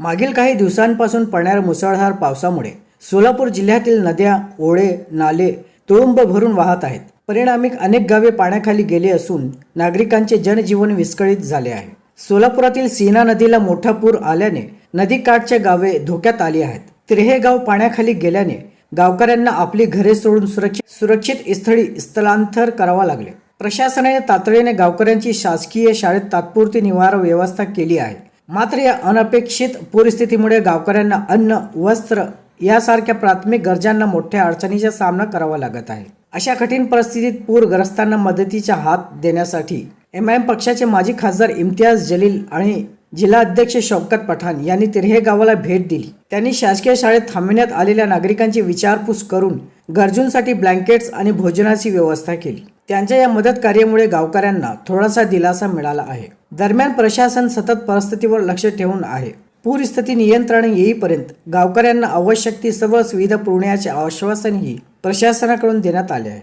मागील काही दिवसांपासून पडणाऱ्या मुसळधार पावसामुळे सोलापूर जिल्ह्यातील नद्या ओढे नाले तुळुंब भरून वाहत आहेत. परिणामी अनेक गावे पाण्याखाली गेली असून नागरिकांचे जनजीवन विस्कळीत झाले आहे. सोलापुरातील सीना नदीला मोठा पूर आल्याने नदीकाठच्या गावे धोक्यात आली आहेत. त्रेहे गाव पाण्याखाली गेल्याने गावकऱ्यांना आपली घरे सोडून सुरक्षित सुरक्षित स्थळी स्थलांतर करावा लागले. प्रशासनाने तातडीने गावकऱ्यांची शासकीय शाळेत तात्पुरती निवारा व्यवस्था केली आहे. मात्र या अनपेक्षित परिस्थितीमुळे गावकऱ्यांना अन्न वस्त्र यासारख्या प्राथमिक गरजांना मोठ्या अडचणीचा सामना करावा लागत आहे. अशा कठीण परिस्थितीत पूरग्रस्तांना मदतीचा हात देण्यासाठी एम आय एम पक्षाचे माजी खासदार इम्तियाज जलील आणि जिल्हाध्यक्ष शौकत पठाण यांनी तिरहे गावाला भेट दिली. त्यांनी शासकीय शाळेत थांबविण्यात आलेल्या नागरिकांची विचारपूस करून गरजूंसाठी ब्लँकेट्स आणि भोजनाची व्यवस्था केली. त्यांच्या या मदत कार्यामुळे गावकऱ्यांना थोडासा दिलासा मिळाला आहे. दरम्यान प्रशासन सतत परिस्थितीवर लक्ष ठेवून आहे. पूरस्थिती नियंत्रण येईपर्यंत गावकऱ्यांना आवश्यक ती सर्व सुविधा पुरवण्याचे आश्वासनही प्रशासनाकडून देण्यात आले आहे.